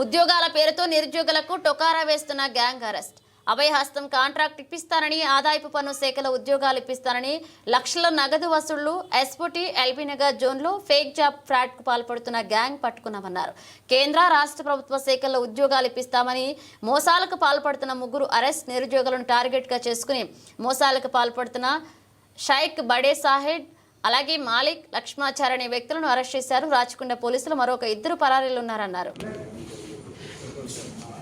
ఉద్యోగాల పేరుతో నిరుద్యోగులకు టొకారా వేస్తున్న గ్యాంగ్ అరెస్ట్. అభయహస్తం కాంట్రాక్ట్ ఇప్పిస్తానని ఆదాయపు పన్ను శాఖల ఉద్యోగాలు ఇప్పిస్తానని లక్షల నగదు వసూళ్ళు ఎస్పుటి ఎల్బీ నగర్ జోన్లో ఫేక్ జాబ్ ఫ్రాడ్కు పాల్పడుతున్న గ్యాంగ్ పట్టుకున్నామన్నారు. కేంద్ర రాష్ట్ర ప్రభుత్వ శాఖల్లో ఉద్యోగాలు ఇప్పిస్తామని మోసాలకు పాల్పడుతున్న ముగ్గురు అరెస్ట్ నిరుద్యోగులను టార్గెట్గా చేసుకుని మోసాలకు పాల్పడుతున్న షైక్ బడే సాహెడ్ అలాగే మాలిక్ లక్ష్మాచార్ అనే వ్యక్తులను అరెస్ట్ చేశారు. రాచకొండ పోలీసులు మరొక ఇద్దరు పరారీలు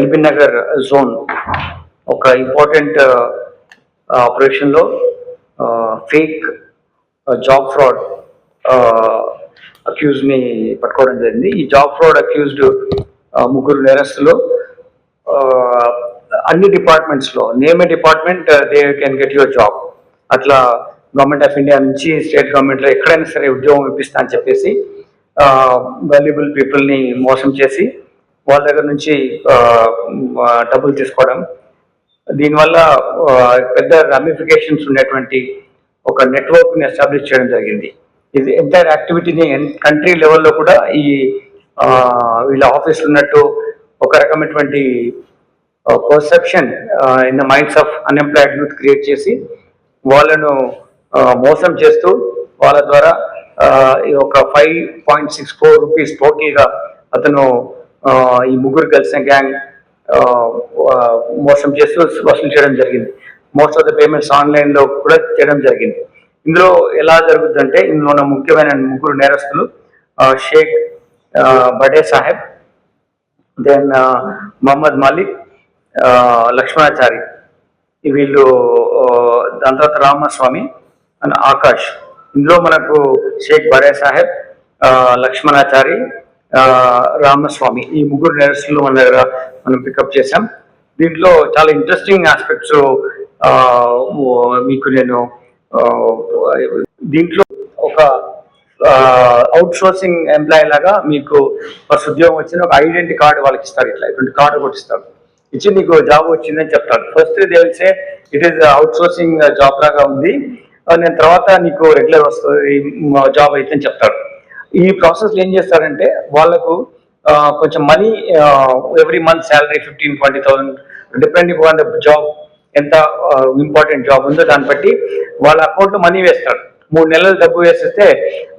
ఎల్బీ నగర్ జోన్ ఒక ఇంపార్టెంట్ ఆపరేషన్లో ఫేక్ జాబ్ ఫ్రాడ్ అక్యూజ్ని పట్టుకోవడం జరిగింది. ఈ జాబ్ ఫ్రాడ్ అక్యూజ్డ్ ముగ్గురు నేరస్తులు అన్ని డిపార్ట్మెంట్స్లో name a department they can get your job అట్లా గవర్నమెంట్ ఆఫ్ ఇండియా నుంచి స్టేట్ గవర్నమెంట్లో ఎక్కడైనా సరే ఉద్యోగం ఇప్పిస్తా అని చెప్పేసి వాల్యుబుల్ పీపుల్ని మోసం చేసి వాళ్ళ దగ్గర నుంచి డబ్బులు తీసుకోవడం. దీనివల్ల పెద్ద రమిఫికేషన్స్ ఉన్నటువంటి ఒక నెట్వర్క్ని ఎస్టాబ్లిష్ చేయడం జరిగింది. ఇది ఎంటైర్ యాక్టివిటీని కంట్రీ లెవెల్లో కూడా ఈ వీళ్ళ ఆఫీసులు ఉన్నట్టు ఒక రకమైనటువంటి perception in the minds of unemployed youth create చేసి వాళ్ళను మోసం చేస్తూ వాళ్ళ ద్వారా ఈ ఒక five point six four rupees టోటల్గా అతను ఈ ముగ్గురు కలిసిన గ్యాంగ్ మోసం చేస్తూ వసూలు చేయడం జరిగింది. మోస్ట్ ఆఫ్ ద పేమెంట్స్ ఆన్లైన్లో కూడా చేయడం జరిగింది. ఇందులో ఎలా జరుగుతుందంటే ఇందులో ఉన్న ముఖ్యమైన ముగ్గురు నేరస్తులు షేక్ బడే సాహెబ్ దెన్ మహమ్మద్ మాలిక్ లక్ష్మణాచారి. వీళ్ళు ఆ, దాని తర్వాత రామస్వామి అండ్ ఆకాష్. ఇందులో మనకు షేక్ బడే సాహెబ్ లక్ష్మణాచారి రామస్వామి ఈ ముగ్గురు నేరస్తులు మన దగ్గర మనం పికప్ చేశాం. దీంట్లో చాలా ఇంట్రెస్టింగ్ ఆస్పెక్ట్స్ మీకు నేను దీంట్లో ఒక అవుట్ సోర్సింగ్ ఎంప్లాయీ లాగా మీకు ఫస్ట్ ఉద్యోగం వచ్చిన ఒక ఐడెంటిటీ కార్డు వాళ్ళకి ఇస్తారు ఇట్లా. ఇటువంటి కార్డు కూడా ఇస్తారు ఇచ్చి నీకు జాబ్ వచ్చిందని చెప్తారు. ఫస్ట్ తెలిసే it is outsourcing job లాగా ఉంది. నేను తర్వాత నీకు రెగ్యులర్ వస్తుంది జాబ్ అయితే అని ఈ ప్రాసెస్ ఏం చేస్తారంటే వాళ్ళకు కొంచెం money every month salary fifteen twenty thousand depending on the job ఎంత ఇంపార్టెంట్ జాబ్ ఉందో దాన్ని బట్టి వాళ్ళ అకౌంట్లో మనీ వేస్తాడు మూడు నెలలు డబ్బు వేసేస్తే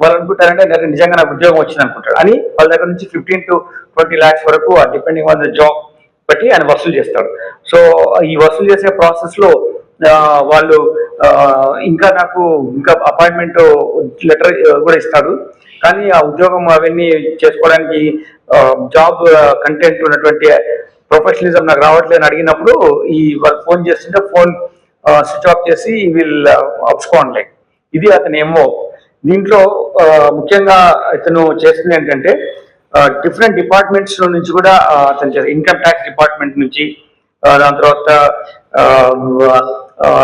వాళ్ళు అనుకుంటారంటే నాకు నిజంగా నాకు ఉద్యోగం వచ్చింది అనుకుంటారు. అని వాళ్ళ దగ్గర నుంచి ఫిఫ్టీన్ టు ట్వంటీ ల్యాక్స్ వరకు డిపెండింగ్ ఆన్ ద జాబ్ బట్టి ఆయన వసూలు చేస్తాడు సో ఈ వసూలు చేసే ప్రాసెస్లో వాళ్ళు ఇంకా నాకు ఇంకా అపాయింట్మెంట్ లెటర్ కూడా ఇస్తారు. కానీ ఆ ఉద్యోగం అవన్నీ చేసుకోవడానికి జాబ్ కంటెంట్ ఉన్నటువంటి ప్రొఫెషనలిజం నాకు రావట్లేదు అడిగినప్పుడు ఈ వాళ్ళు ఫోన్ చేస్తుంటే ఫోన్ స్విచ్ ఆఫ్ చేసి విల్ అప్స్కోన్ ఇది అతని ఏమో దీంట్లో ముఖ్యంగా ఇతను చేస్తుంది ఏంటంటే డిఫరెంట్ డిపార్ట్మెంట్స్ నుంచి కూడా అతను చేస్తారు ఇన్కమ్ ట్యాక్స్ డిపార్ట్మెంట్ నుంచి దాని తర్వాత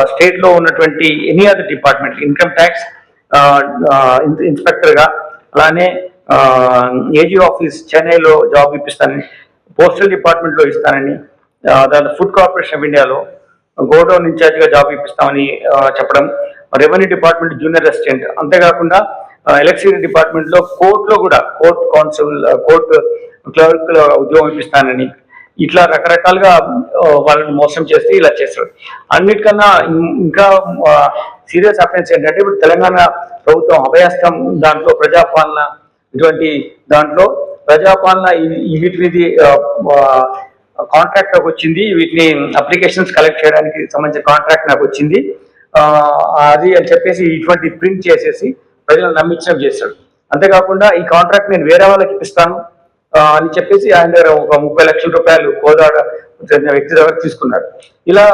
స్టేట్లో ఉన్నటువంటి any other department income tax ఇన్స్పెక్టర్గా అలానే ఏజీ ఆఫీస్ చెన్నైలో జాబ్ ఇప్పిస్తానని పోస్టల్ డిపార్ట్మెంట్లో ఇస్తానని దాని ఫుడ్ కార్పొరేషన్ ఆఫ్ ఇండియాలో గోడౌన్ ఇన్ఛార్జ్గా జాబ్ ఇప్పిస్తామని చెప్పడం రెవెన్యూ డిపార్ట్మెంట్ జూనియర్ అసిస్టెంట్ అంతేకాకుండా ఎలక్ట్రిసిటీ డిపార్ట్మెంట్లో కోర్టులో కూడా కోర్ట్ కౌన్సిల్ కోర్ట్ క్లర్క్ ఉద్యోగం ఇప్పిస్తానని ఇట్లా రకరకాలుగా వాళ్ళని మోసం చేసి ఇలా చేస్తారు. అన్నిటికన్నా ఇంకా సీరియస్ అఫెన్స్ ఏంటంటే ఇప్పుడు తెలంగాణ ప్రభుత్వం అభయస్థం దాంట్లో ప్రజాపాలన ఇటువంటి దాంట్లో ప్రజాపాలన ఈ- వీటిని కాంట్రాక్ట్ నాకు వచ్చింది. వీటిని అప్లికేషన్స్ కలెక్ట్ చేయడానికి సంబంధించిన కాంట్రాక్ట్ నాకు వచ్చింది. అది అని చెప్పేసి ఇటువంటి ప్రింట్ చేసేసి ప్రజలను నమ్మించడం చేస్తాడు అంతేకాకుండా ఈ కాంట్రాక్ట్ నేను వేరే వాళ్ళకి ఇప్పిస్తాను అని చెప్పేసి ఆయన దగ్గర ఒక ముప్పై లక్షల రూపాయలు కోదాడ చెందిన వ్యక్తి దగ్గర తీసుకున్నాడు ఇలా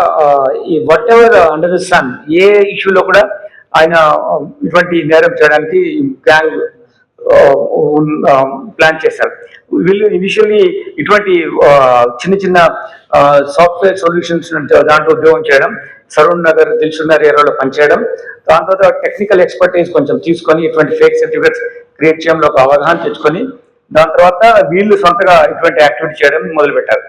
ఈ whatever under the sun a ఇష్యూలో కూడా ఆయన ఇటువంటి నేరం చేయడానికి గ్యాంగ్ ప్లాన్ చేశారు. వీళ్ళు ఇనిషియల్లీ ఇటువంటి చిన్న చిన్న సాఫ్ట్వేర్ సొల్యూషన్స్ దాంట్లో ఉద్యోగం చేయడం సరూన్ నగర్ దిల్సుఖ్ నగర్ ఏరియాలో పనిచేయడం దాని తర్వాత టెక్నికల్ ఎక్స్పర్టైజ్ కొంచెం తీసుకొని ఇటువంటి ఫేక్ సర్టిఫికెట్స్ క్రియేట్ చేయడంలో ఒక అవగాహన తెచ్చుకొని దాని తర్వాత వీళ్ళు సొంతగా ఇటువంటి యాక్టివిటీ చేయడం మొదలుపెట్టారు.